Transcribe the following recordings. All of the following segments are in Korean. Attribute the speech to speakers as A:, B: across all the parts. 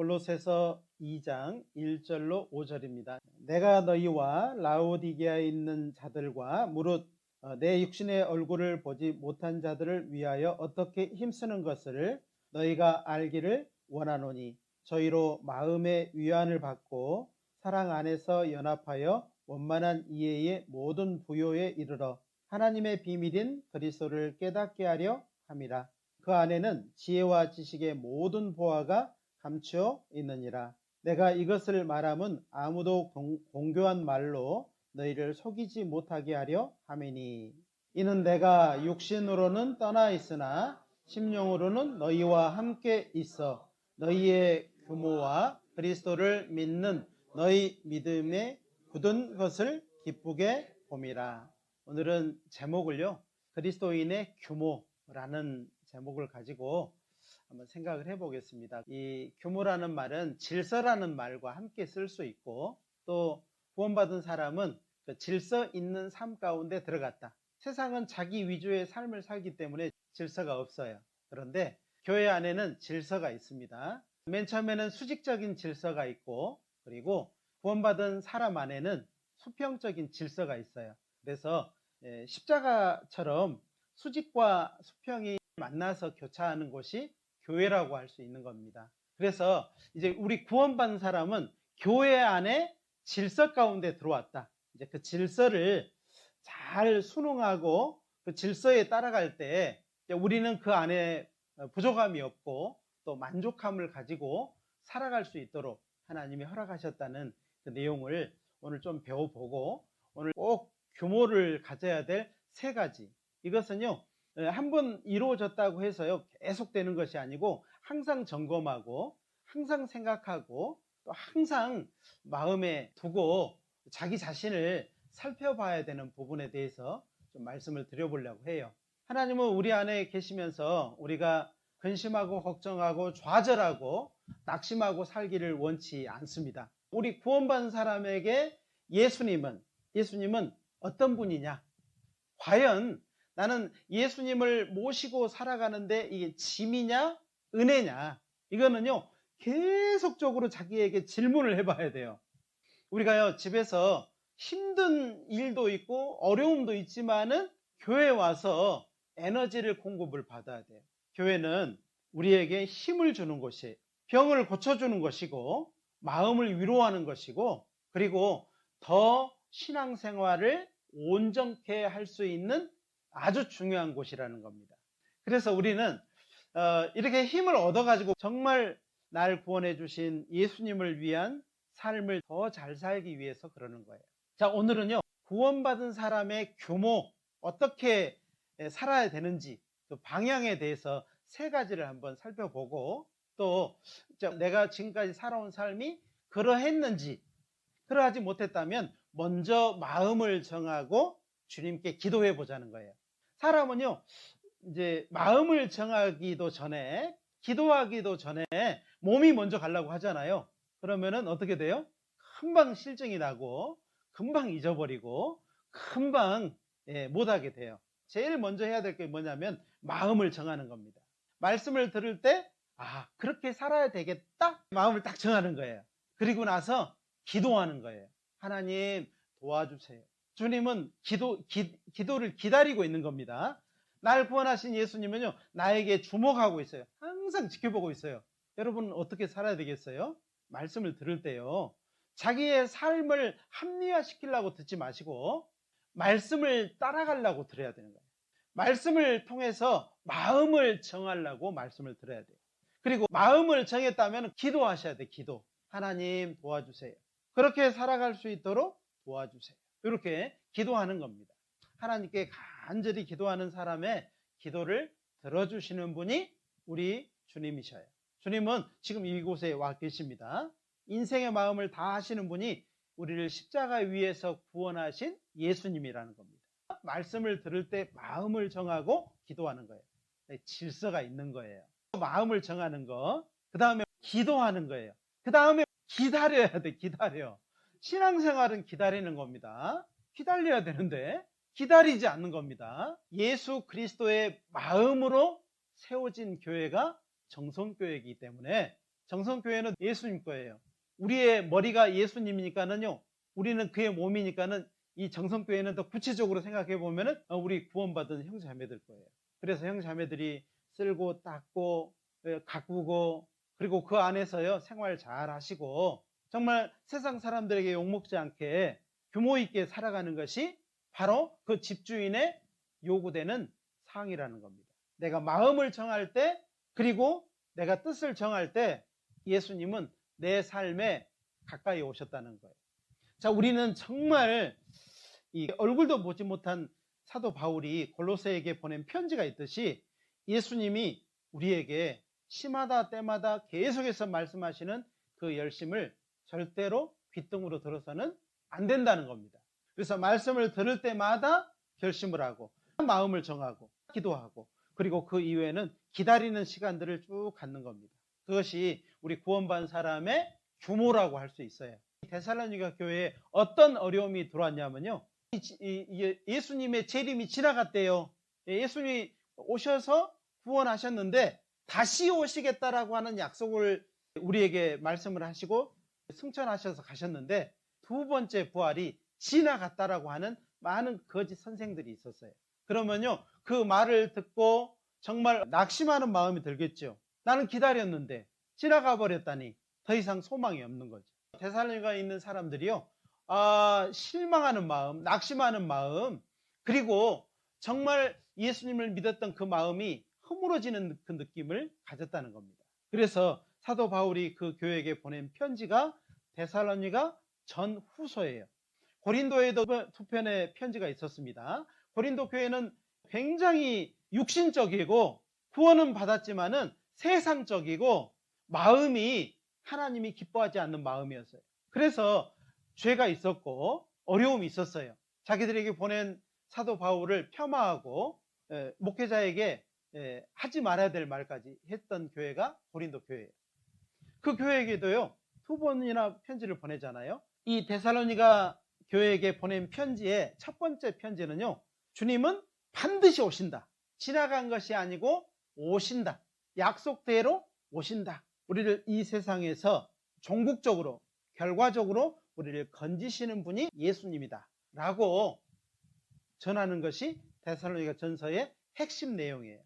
A: 골로새서 2장 1절로 5절입니다. 내가 너희와 라오디게아에 있는 자들과 무릇 어, 내 육신의 얼굴을 보지 못한 자들을 위하여 어떻게 힘쓰는 것을 너희가 알기를 원하노니 저희로 마음의 위안을 받고 사랑 안에서 연합하여 원만한 이해의 모든 부요에 이르러 하나님의 비밀인 그리스도를 깨닫게 하려 함이라. 그 안에는 지혜와 지식의 모든 보화가 감추어 있느니라. 내가 이것을 말함은 아무도 공교한 말로 너희를 속이지 못하게 하려 함이니. 이는 내가 육신으로는 떠나 있으나 심령으로는 너희와 함께 있어 너희의 규모와 그리스도를 믿는 너희 믿음에 굳은 것을 기쁘게 봄이라. 오늘은 제목을요, 그리스도인의 규모라는 제목을 가지고 한번 생각을 해보겠습니다. 이 규모라는 말은 질서라는 말과 함께 쓸 수 있고 또 구원받은 사람은 그 질서 있는 삶 가운데 들어갔다. 세상은 자기 위주의 삶을 살기 때문에 질서가 없어요. 그런데 교회 안에는 질서가 있습니다. 맨 처음에는 수직적인 질서가 있고 그리고 구원받은 사람 안에는 수평적인 질서가 있어요. 그래서 예, 십자가처럼 수직과 수평이 만나서 교차하는 곳이 교회라고 할 수 있는 겁니다. 그래서 이제 우리 구원받은 사람은 교회 안에 질서 가운데 들어왔다. 이제 그 질서를 잘 순응하고 그 질서에 따라갈 때 우리는 그 안에 부족함이 없고 또 만족함을 가지고 살아갈 수 있도록 하나님이 허락하셨다는 그 내용을 오늘 좀 배워보고 오늘 꼭 규모를 가져야 될 세 가지. 이것은요, 한 번 이루어졌다고 해서요, 계속되는 것이 아니고 항상 점검하고 항상 생각하고 또 항상 마음에 두고 자기 자신을 살펴봐야 되는 부분에 대해서 좀 말씀을 드려보려고 해요. 하나님은 우리 안에 계시면서 우리가 근심하고 걱정하고 좌절하고 낙심하고 살기를 원치 않습니다. 우리 구원받은 사람에게 예수님은 예수님은 어떤 분이냐? 과연 나는 예수님을 모시고 살아가는데 이게 짐이냐? 은혜냐? 이거는요, 계속적으로 자기에게 질문을 해봐야 돼요. 우리가요, 집에서 힘든 일도 있고 어려움도 있지만은 교회 와서 에너지를 공급을 받아야 돼요. 교회는 우리에게 힘을 주는 곳이 병을 고쳐주는 것이고 마음을 위로하는 것이고 그리고 더 신앙생활을 온전케 할 수 있는 아주 중요한 곳이라는 겁니다. 그래서 우리는 어, 이렇게 힘을 얻어가지고 정말 날 구원해 주신 예수님을 위한 삶을 더 잘 살기 위해서 그러는 거예요. 자, 오늘은요, 구원받은 사람의 규모, 어떻게 살아야 되는지, 그 방향에 대해서 세 가지를 한번 살펴보고, 또 내가 지금까지 살아온 삶이 그러했는지, 그러하지 못했다면 먼저 마음을 정하고 주님께 기도해 보자는 거예요. 사람은요, 이제 마음을 정하기도 전에, 기도하기도 전에 몸이 먼저 가려고 하잖아요. 그러면은 어떻게 돼요? 금방 실증이 나고 금방 잊어버리고 금방 예, 못하게 돼요. 제일 먼저 해야 될 게 뭐냐면 마음을 정하는 겁니다. 말씀을 들을 때, 아, 그렇게 살아야 되겠다? 마음을 딱 정하는 거예요. 그리고 나서 기도하는 거예요. 하나님 도와주세요. 주님은 기도, 기, 기도를 기다리고 있는 겁니다. 날 구원하신 예수님은요, 나에게 주목하고 있어요. 항상 지켜보고 있어요. 여러분은 어떻게 살아야 되겠어요? 말씀을 들을 때요. 자기의 삶을 합리화시키려고 듣지 마시고 말씀을 따라가려고 들어야 되는 거예요. 말씀을 통해서 마음을 정하려고 말씀을 들어야 돼요. 그리고 마음을 정했다면 기도하셔야 돼, 기도. 하나님 도와주세요. 그렇게 살아갈 수 있도록 도와주세요. 이렇게 기도하는 겁니다. 하나님께 간절히 기도하는 사람의 기도를 들어주시는 분이 우리 주님이셔요. 주님은 지금 이곳에 와 계십니다. 인생의 마음을 다 하시는 분이 우리를 십자가 위에서 구원하신 예수님이라는 겁니다. 말씀을 들을 때 마음을 정하고 기도하는 거예요. 네, 질서가 있는 거예요. 마음을 정하는 거, 그 다음에 기도하는 거예요. 그 다음에 기다려야 돼, 기다려. 신앙생활은 기다리는 겁니다. 기다려야 되는데, 기다리지 않는 겁니다. 예수 그리스도의 마음으로 세워진 교회가 정성교회이기 때문에 정성교회는 예수님 거예요. 우리의 머리가 예수님이니까는요. 우리는 그의 몸이니까는 이 정성교회는 더 구체적으로 생각해 보면은 어, 우리 구원받은 형제자매들 거예요. 그래서 형제자매들이 쓸고 닦고 예, 가꾸고 그리고 그 안에서요 생활 잘 하시고 정말 세상 사람들에게 욕먹지 않게 규모 있게 살아가는 것이 바로 그 집주인의 요구되는 사항이라는 겁니다. 내가 마음을 정할 때 그리고 내가 뜻을 정할 때 예수님은 내 삶에 가까이 오셨다는 거예요. 자, 우리는 정말 이 얼굴도 보지 못한 사도 바울이 골로새에게 보낸 편지가 있듯이 예수님이 우리에게 시마다 때마다 계속해서 말씀하시는 그 열심을 절대로 귓등으로 들어서는 안 된다는 겁니다. 그래서 말씀을 들을 때마다 결심을 하고 마음을 정하고 기도하고 그리고 그 이후에는 기다리는 시간들을 쭉 갖는 겁니다. 그것이 우리 구원받은 사람의 규모라고 할 수 있어요. 데살로니가 교회에 어떤 어려움이 들어왔냐면요. 예수님의 재림이 지나갔대요. 예수님이 오셔서 구원하셨는데 다시 오시겠다라고 하는 약속을 우리에게 말씀을 하시고 승천하셔서 가셨는데 두 번째 부활이 지나갔다라고 하는 많은 거짓 선생들이 있었어요. 그러면요, 그 말을 듣고 정말 낙심하는 마음이 들겠죠. 나는 기다렸는데 지나가 버렸다니 더 이상 소망이 없는 거죠. 대살로니가 있는 사람들이요, 아, 실망하는 마음, 낙심하는 마음, 그리고 정말 예수님을 믿었던 그 마음이 허물어지는 그 느낌을 가졌다는 겁니다. 그래서 사도 바울이 그 교회에게 보낸 편지가 데살로니가 전 후서예요. 고린도에도 두 편의 편지가 있었습니다. 고린도 교회는 굉장히 육신적이고 구원은 받았지만은 세상적이고 마음이 하나님이 기뻐하지 않는 마음이었어요. 그래서 죄가 있었고 어려움이 있었어요. 자기들에게 보낸 사도 바울을 폄하하고 목회자에게 하지 말아야 될 말까지 했던 교회가 고린도 교회예요. 그 교회에게도요 두 번이나 편지를 보내잖아요. 이 데살로니가 교회에게 보낸 편지의 첫 번째 편지는요. 주님은 반드시 오신다. 지나간 것이 아니고 오신다. 약속대로 오신다. 우리를 이 세상에서 종국적으로 결과적으로 우리를 건지시는 분이 예수님이다. 라고 전하는 것이 데살로니가 전서의 핵심 내용이에요.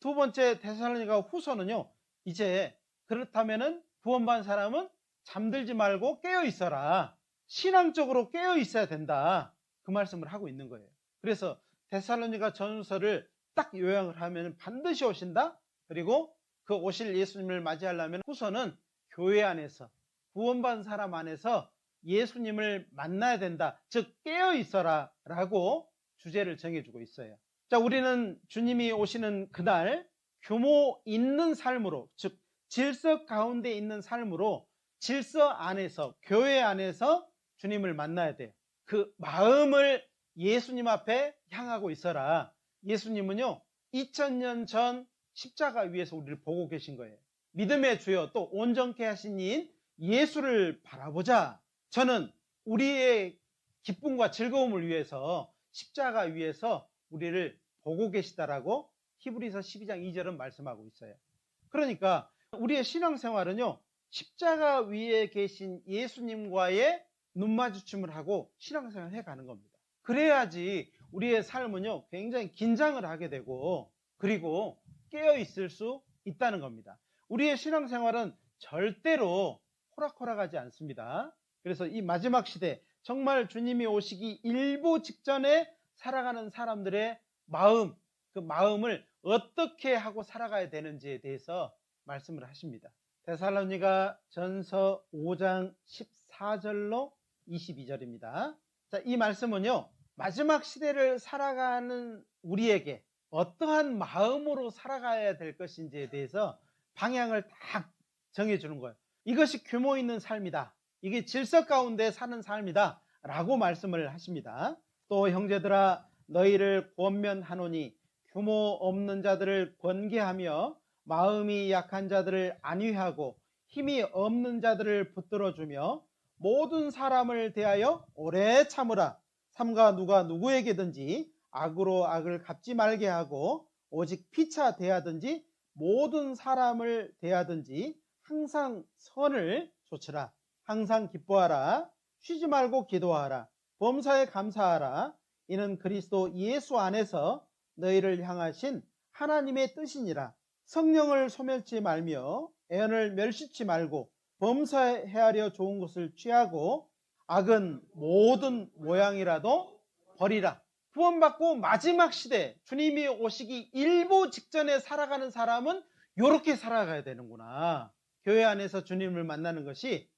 A: 두 번째 데살로니가 후서는요. 이제 그렇다면은 구원받은 사람은 잠들지 말고 깨어 있어라. 신앙적으로 깨어 있어야 된다. 그 말씀을 하고 있는 거예요. 그래서 데살로니가 전서를 딱 요약을 하면 반드시 오신다. 그리고 그 오실 예수님을 맞이하려면 후서는 교회 안에서 구원받은 사람 안에서 예수님을 만나야 된다. 즉 깨어 있어라라고 주제를 정해주고 있어요. 자, 우리는 주님이 오시는 그날 규모 있는 삶으로 즉 질서 가운데 있는 삶으로 질서 안에서 교회 안에서 주님을 만나야 돼요. 그 마음을 예수님 앞에 향하고 있어라. 예수님은요, 2000년 전 십자가 위에서 우리를 보고 계신 거예요. 믿음의 주여 또 온전케 하신 이인 예수를 바라보자. 저는 우리의 기쁨과 즐거움을 위해서 십자가 위에서 우리를 보고 계시다라고 히브리서 12장 2절은 말씀하고 있어요. 그러니까 우리의 신앙생활은요. 십자가 위에 계신 예수님과의 눈 마주침을 하고 신앙생활을 해가는 겁니다. 그래야지 우리의 삶은요, 굉장히 긴장을 하게 되고, 그리고 깨어 있을 수 있다는 겁니다. 우리의 신앙생활은 절대로 호락호락하지 않습니다. 그래서 이 마지막 시대, 정말 주님이 오시기 일보 직전에 살아가는 사람들의 마음, 그 마음을 어떻게 하고 살아가야 되는지에 대해서 말씀을 하십니다. 데살로니가 전서 5장 14절로 22절입니다. 자, 이 말씀은요, 마지막 시대를 살아가는 우리에게 어떠한 마음으로 살아가야 될 것인지에 대해서 방향을 딱 정해주는 거예요. 이것이 규모 있는 삶이다. 이게 질서 가운데 사는 삶이다. 라고 말씀을 하십니다. 또 형제들아 너희를 권면하노니 규모 없는 자들을 권계하며 마음이 약한 자들을 안위하고 힘이 없는 자들을 붙들어주며 모든 사람을 대하여 오래 참으라. 삼가 누가 누구에게든지 악으로 악을 갚지 말게 하고 오직 피차 대하든지 모든 사람을 대하든지 항상 선을 좇으라. 항상 기뻐하라. 쉬지 말고 기도하라. 범사에 감사하라. 이는 그리스도 예수 안에서 너희를 향하신 하나님의 뜻이니라. 성령을 소멸치 말며 애언을 멸시치 말고 범사해하려 좋은 것을 취하고 악은 모든 모양이라도 버리라. 구원받고 마지막 시대 주님이 오시기 일보 직전에 살아가는 사람은 이렇게 살아가야 되는구나. 교회 안에서 주님을 만나는 것이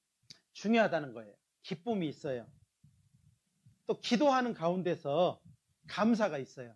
A: 중요하다는 거예요. 기쁨이 있어요. 또 기도하는 가운데서 감사가 있어요.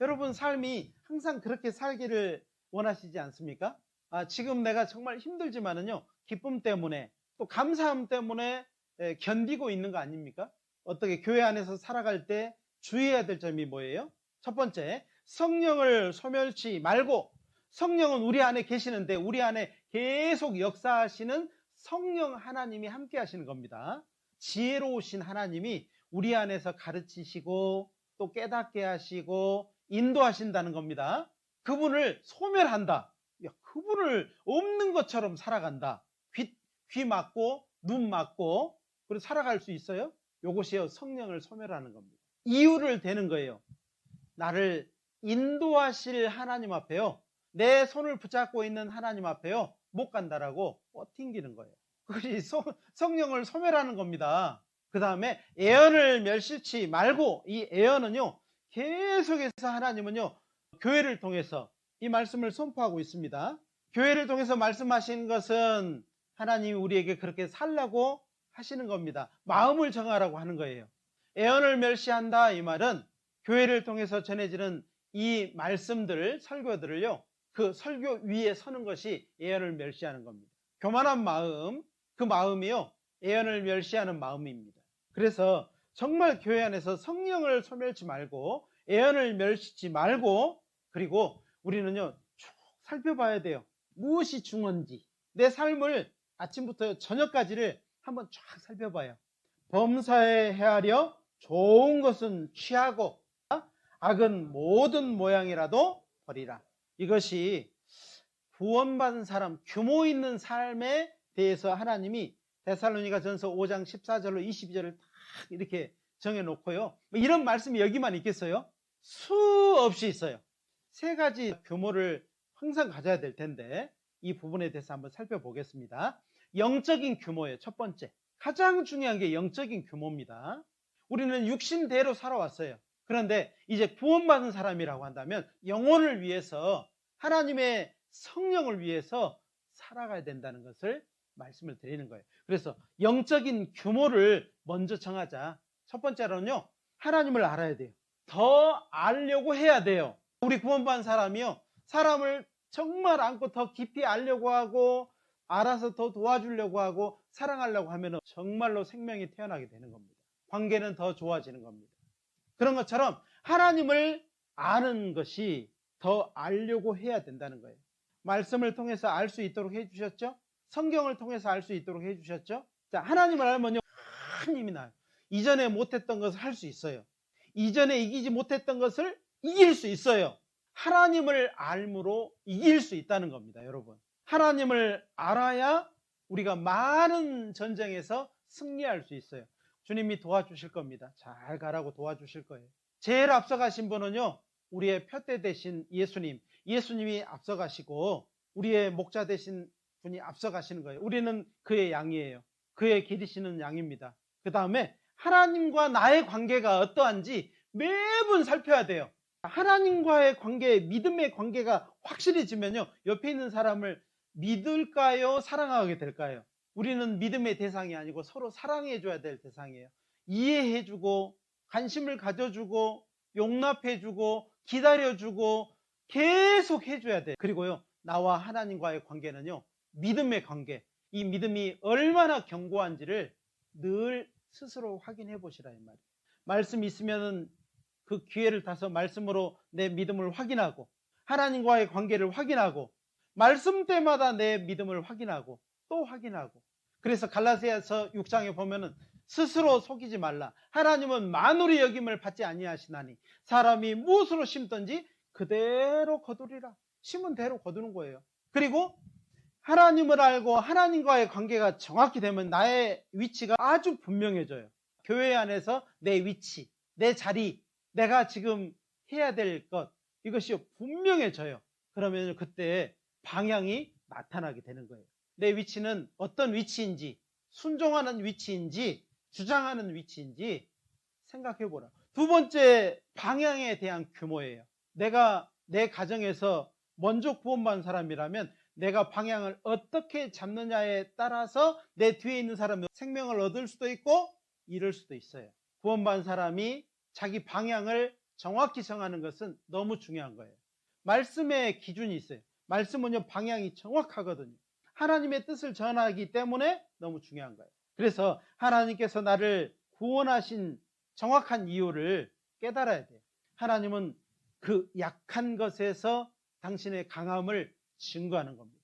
A: 여러분 삶이 항상 그렇게 살기를 원하시지 않습니까? 아, 지금 내가 정말 힘들지만은요, 기쁨 때문에 또 감사함 때문에 예, 견디고 있는 거 아닙니까? 어떻게 교회 안에서 살아갈 때 주의해야 될 점이 뭐예요? 첫 번째, 성령을 소멸치 말고 성령은 우리 안에 계시는데 우리 안에 계속 역사하시는 성령 하나님이 함께 하시는 겁니다. 지혜로우신 하나님이 우리 안에서 가르치시고 또 깨닫게 하시고 인도하신다는 겁니다. 그분을 소멸한다. 야, 그분을 없는 것처럼 살아간다. 귀, 귀 막고 눈 막고 그리고 살아갈 수 있어요? 요것이요 성령을 소멸하는 겁니다. 이유를 대는 거예요. 나를 인도하실 하나님 앞에요. 내 손을 붙잡고 있는 하나님 앞에요. 못 간다라고 뻗팅기는 거예요. 그것이 성령을 소멸하는 겁니다. 그 다음에 애언을 멸시치 말고 이 애언은요 계속해서 하나님은요 교회를 통해서 이 말씀을 선포하고 있습니다. 교회를 통해서 말씀하신 것은 하나님이 우리에게 그렇게 살라고 하시는 겁니다. 마음을 정하라고 하는 거예요. 애언을 멸시한다 이 말은 교회를 통해서 전해지는 이 말씀들, 설교들을요, 그 설교 위에 서는 것이 애언을 멸시하는 겁니다. 교만한 마음, 그 마음이요, 애언을 멸시하는 마음입니다. 그래서 정말 교회 안에서 성령을 소멸치 말고, 애언을 멸시치 말고, 그리고 우리는요, 쭉 살펴봐야 돼요. 무엇이 중요한지. 내 삶을 아침부터 저녁까지를 한번 쫙 살펴봐요. 범사에 헤아려 좋은 것은 취하고 악은 모든 모양이라도 버리라. 이것이 구원받은 사람, 규모 있는 삶에 대해서 하나님이 데살로니가 전서 5장 14절로 22절을 딱 이렇게 정해놓고요. 뭐 이런 말씀이 여기만 있겠어요? 수없이 있어요. 세 가지 규모를 항상 가져야 될 텐데 이 부분에 대해서 한번 살펴보겠습니다. 영적인 규모예요. 첫 번째. 가장 중요한 게 영적인 규모입니다. 우리는 육신대로 살아왔어요. 그런데 이제 구원받은 사람이라고 한다면 영혼을 위해서 하나님의 성령을 위해서 살아가야 된다는 것을 말씀을 드리는 거예요. 그래서 영적인 규모를 먼저 정하자. 첫 번째로는요, 하나님을 알아야 돼요. 더 알려고 해야 돼요. 우리 구원받은 사람이요, 사람을 정말 안고 더 깊이 알려고 하고, 알아서 더 도와주려고 하고, 사랑하려고 하면 정말로 생명이 태어나게 되는 겁니다. 관계는 더 좋아지는 겁니다. 그런 것처럼 하나님을 아는 것이 더 알려고 해야 된다는 거예요. 말씀을 통해서 알 수 있도록 해주셨죠? 성경을 통해서 알 수 있도록 해주셨죠? 자, 하나님을 알면요, 큰 힘이 나요. 이전에 못했던 것을 할 수 있어요. 이전에 이기지 못했던 것을 이길 수 있어요. 하나님을 알므로 이길 수 있다는 겁니다, 여러분. 하나님을 알아야 우리가 많은 전쟁에서 승리할 수 있어요. 주님이 도와주실 겁니다. 잘 가라고 도와주실 거예요. 제일 앞서가신 분은요, 우리의 표대 대신 예수님. 예수님이 앞서가시고, 우리의 목자 대신 분이 앞서가시는 거예요. 우리는 그의 양이에요. 그의 기르시는 양입니다. 그 다음에 하나님과 나의 관계가 어떠한지 매번 살펴야 돼요. 하나님과의 관계, 믿음의 관계가 확실해지면요, 옆에 있는 사람을 믿을까요? 사랑하게 될까요? 우리는 믿음의 대상이 아니고 서로 사랑해줘야 될 대상이에요. 이해해주고, 관심을 가져주고, 용납해주고, 기다려주고, 계속 해줘야 돼. 그리고요, 나와 하나님과의 관계는요, 믿음의 관계. 이 믿음이 얼마나 견고한지를 늘 스스로 확인해 보시라, 이 말이에요. 말씀 있으면은 그 기회를 타서 말씀으로 내 믿음을 확인하고, 하나님과의 관계를 확인하고, 말씀 때마다 내 믿음을 확인하고, 또 확인하고. 그래서 갈라디아서 6장에 보면은 스스로 속이지 말라. 하나님은 만우리 여김을 받지 아니하시나니 사람이 무엇으로 심든지 그대로 거두리라. 심은 대로 거두는 거예요. 그리고 하나님을 알고 하나님과의 관계가 정확히 되면 나의 위치가 아주 분명해져요. 교회 안에서 내 위치, 내 자리, 내가 지금 해야 될 것, 이것이 분명해져요. 그러면 그때 방향이 나타나게 되는 거예요. 내 위치는 어떤 위치인지, 순종하는 위치인지, 주장하는 위치인지 생각해 보라. 두 번째, 방향에 대한 규모예요. 내가 내 가정에서 먼저 구원받은 사람이라면 내가 방향을 어떻게 잡느냐에 따라서 내 뒤에 있는 사람이 생명을 얻을 수도 있고 잃을 수도 있어요. 구원받은 사람이 자기 방향을 정확히 정하는 것은 너무 중요한 거예요. 말씀의 기준이 있어요. 말씀은요, 방향이 정확하거든요. 하나님의 뜻을 전하기 때문에 너무 중요한 거예요. 그래서 하나님께서 나를 구원하신 정확한 이유를 깨달아야 돼요. 하나님은 그 약한 것에서 당신의 강함을 증거하는 겁니다.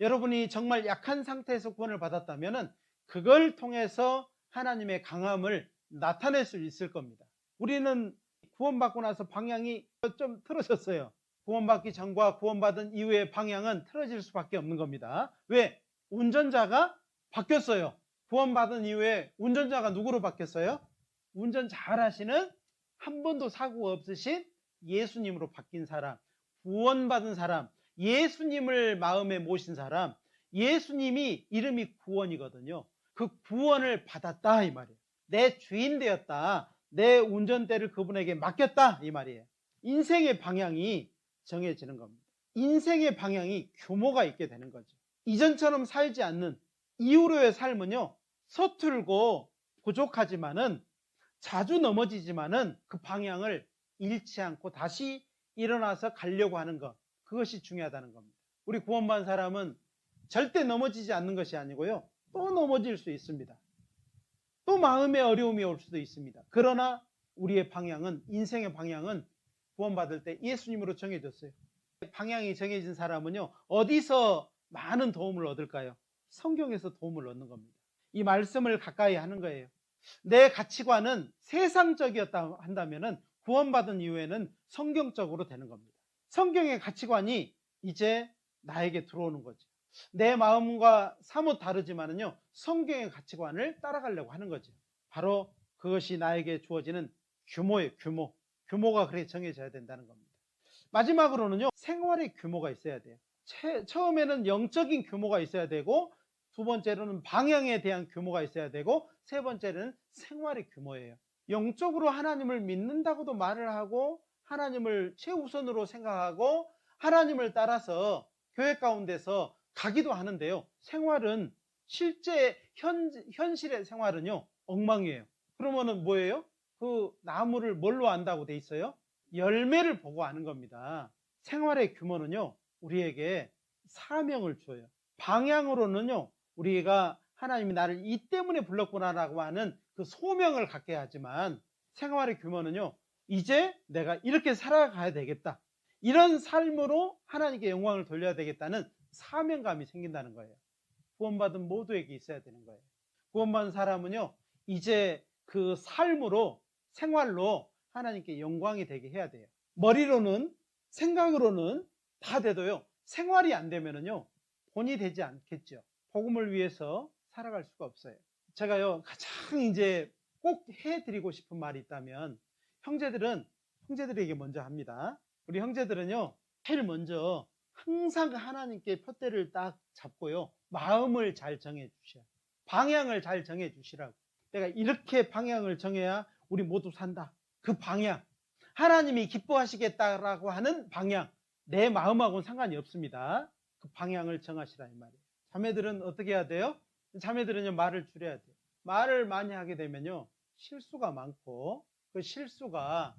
A: 여러분이 정말 약한 상태에서 구원을 받았다면 그걸 통해서 하나님의 강함을 나타낼 수 있을 겁니다. 우리는 구원받고 나서 방향이 좀 틀어졌어요. 구원받기 전과 구원받은 이후의 방향은 틀어질 수밖에 없는 겁니다. 왜? 운전자가 바뀌었어요. 구원받은 이후에 운전자가 누구로 바뀌었어요? 운전 잘 하시는 한 번도 사고 없으신 예수님으로 바뀐 사람, 구원받은 사람, 예수님을 마음에 모신 사람, 예수님이 이름이 구원이거든요. 그 구원을 받았다 이 말이에요. 내 주인 되었다. 내 운전대를 그분에게 맡겼다 이 말이에요. 인생의 방향이 정해지는 겁니다. 인생의 방향이 규모가 있게 되는 거죠. 이전처럼 살지 않는 이후로의 삶은요, 서툴고 부족하지만은 자주 넘어지지만은 그 방향을 잃지 않고 다시 일어나서 가려고 하는 것. 그것이 중요하다는 겁니다. 우리 구원받은 사람은 절대 넘어지지 않는 것이 아니고요. 또 넘어질 수 있습니다. 또 마음의 어려움이 올 수도 있습니다. 그러나 우리의 방향은, 인생의 방향은 구원받을 때 예수님으로 정해졌어요. 방향이 정해진 사람은요, 어디서 많은 도움을 얻을까요? 성경에서 도움을 얻는 겁니다. 이 말씀을 가까이 하는 거예요. 내 가치관은 세상적이었다 한다면은 구원받은 이후에는 성경적으로 되는 겁니다. 성경의 가치관이 이제 나에게 들어오는 거죠. 내 마음과 사뭇 다르지만은요, 성경의 가치관을 따라가려고 하는 거죠. 바로 그것이 나에게 주어지는 규모예요, 규모. 규모가 그렇게 정해져야 된다는 겁니다. 마지막으로는요, 생활의 규모가 있어야 돼요. 처음에는 영적인 규모가 있어야 되고, 두 번째로는 방향에 대한 규모가 있어야 되고, 세 번째는 생활의 규모예요. 영적으로 하나님을 믿는다고도 말을 하고, 하나님을 최우선으로 생각하고, 하나님을 따라서 교회 가운데서 가기도 하는데요. 생활은 실제 현, 현실의 생활은요, 엉망이에요. 그러면은 뭐예요? 그 나무를 뭘로 안다고 돼 있어요? 열매를 보고 아는 겁니다. 생활의 규모는요, 우리에게 사명을 줘요. 방향으로는요, 우리가 하나님이 나를 이 때문에 불렀구나라고 하는 그 소명을 갖게 하지만 생활의 규모는요, 이제 내가 이렇게 살아가야 되겠다. 이런 삶으로 하나님께 영광을 돌려야 되겠다는 사명감이 생긴다는 거예요. 구원받은 모두에게 있어야 되는 거예요. 구원받은 사람은요, 이제 그 삶으로 생활로 하나님께 영광이 되게 해야 돼요. 머리로는 생각으로는 다 돼도요. 생활이 안 되면은요. 본이 되지 않겠죠. 복음을 위해서 살아갈 수가 없어요. 제가요 가장 이제 꼭 해드리고 싶은 말이 있다면 형제들은 형제들에게 먼저 합니다. 우리 형제들은요 제일 먼저 항상 하나님께 표대를 딱 잡고요 마음을 잘 정해 주셔. 방향을 잘 정해 주시라고. 내가 이렇게 방향을 정해야 우리 모두 산다. 그 방향. 하나님이 기뻐하시겠다라고 하는 방향. 내 마음하고는 상관이 없습니다. 그 방향을 정하시라 이 말이에요. 자매들은 어떻게 해야 돼요? 자매들은요 말을 줄여야 돼요. 말을 많이 하게 되면요 실수가 많고 그 실수가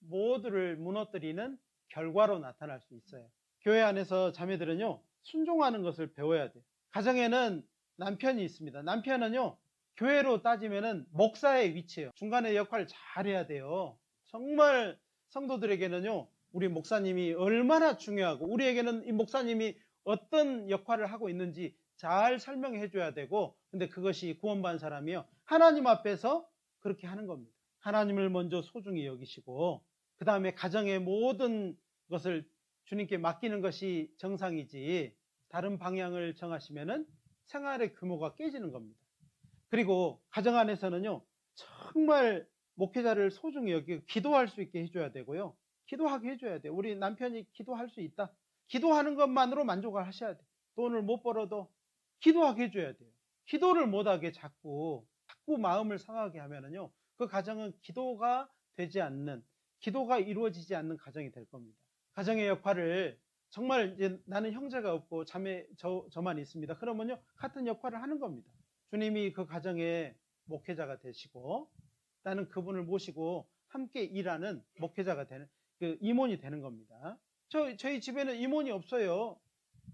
A: 모두를 무너뜨리는 결과로 나타날 수 있어요. 교회 안에서 자매들은요 순종하는 것을 배워야 돼요. 가정에는 남편이 있습니다. 남편은요 교회로 따지면은 목사의 위치예요. 중간에 역할을 잘 해야 돼요. 정말 성도들에게는요, 우리 목사님이 얼마나 중요하고, 우리에게는 이 목사님이 어떤 역할을 하고 있는지 잘 설명해 줘야 되고, 근데 그것이 구원받은 사람이요. 하나님 앞에서 그렇게 하는 겁니다. 하나님을 먼저 소중히 여기시고, 그 다음에 가정의 모든 것을 주님께 맡기는 것이 정상이지, 다른 방향을 정하시면은 생활의 규모가 깨지는 겁니다. 그리고 가정 안에서는요, 정말 목회자를 소중히 여기고 기도할 수 있게 해줘야 되고요. 기도하게 해줘야 돼요. 우리 남편이 기도할 수 있다. 기도하는 것만으로 만족을 하셔야 돼요. 돈을 못 벌어도 기도하게 해줘야 돼요. 기도를 못하게 자꾸, 자꾸 마음을 상하게 하면은요, 그 가정은 기도가 되지 않는, 기도가 이루어지지 않는 가정이 될 겁니다. 가정의 역할을 정말 이제 나는 형제가 없고 자매 저, 저만 있습니다. 그러면요, 같은 역할을 하는 겁니다. 주님이 그 가정의 목회자가 되시고 나는 그분을 모시고 함께 일하는 목회자가 되는 그 임원이 되는 겁니다. 저 저희 집에는 임원이 없어요.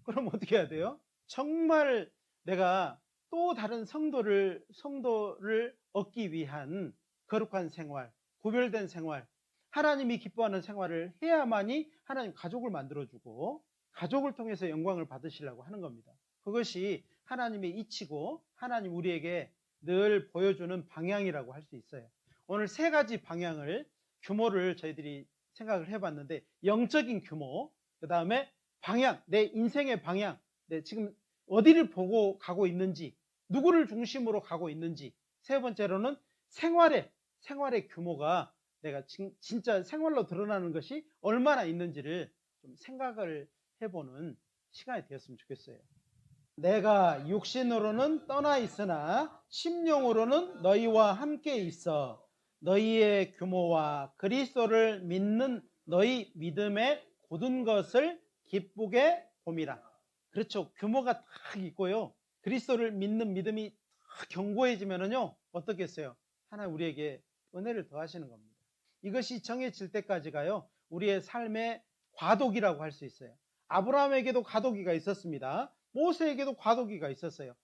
A: 그럼 어떻게 해야 돼요? 정말 내가 또 다른 성도를 성도를 얻기 위한 거룩한 생활, 구별된 생활, 하나님이 기뻐하는 생활을 해야만이 하나님 가족을 만들어주고 가족을 통해서 영광을 받으시려고 하는 겁니다. 그것이 하나님의 이치고 하나님 우리에게 늘 보여주는 방향이라고 할 수 있어요. 오늘 세 가지 방향을 규모를 저희들이 생각을 해봤는데 영적인 규모, 그 다음에 방향, 내 인생의 방향, 내 지금 어디를 보고 가고 있는지, 누구를 중심으로 가고 있는지, 세 번째로는 생활의 생활의 규모가 내가 진, 진짜 생활로 드러나는 것이 얼마나 있는지를 좀 생각을 해보는 시간이 되었으면 좋겠어요. 내가 육신으로는 떠나 있으나 심령으로는 너희와 함께 있어 너희의 규모와 그리스도를 믿는 너희 믿음의 고든 것을 기쁘게 봄이라. 그렇죠. 규모가 딱 있고요. 그리스도를 믿는 믿음이 딱 견고해지면은요, 어떻겠어요? 하나 우리에게 은혜를 더하시는 겁니다. 이것이 정해질 때까지가요, 우리의 삶의 과도기라고 할 수 있어요. 아브라함에게도 과도기가 있었습니다. 모세에게도 과도기가 있었어요.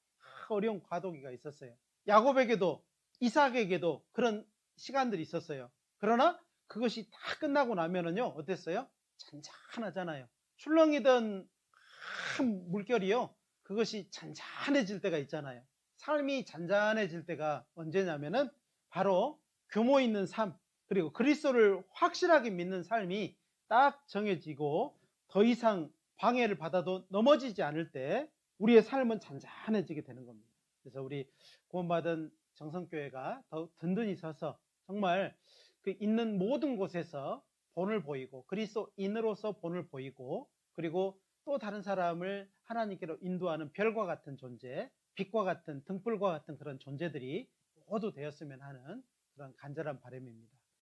A: 어려운 과도기가 있었어요. 야곱에게도 이삭에게도 그런 시간들이 있었어요. 그러나 그것이 다 끝나고 나면은요, 어땠어요? 잔잔하잖아요. 출렁이던 큰 물결이요, 그것이 잔잔해질 때가 있잖아요. 삶이 잔잔해질 때가 언제냐면은 바로 규모 있는 삶, 그리고 그리스도를 확실하게 믿는 삶이 딱 정해지고 더 이상 방해를 받아도 넘어지지 않을 때 우리의 삶은 잔잔해지게 되는 겁니다. 그래서 우리 구원받은 정성교회가 더 든든히 서서 정말 그 있는 모든 곳에서 본을 보이고 그리스도인으로서 본을 보이고 그리고 또 다른 사람을 하나님께로 인도하는 별과 같은 존재, 빛과 같은 등불과 같은 그런 존재들이 모두 되었으면 하는 그런 간절한 바람입니다.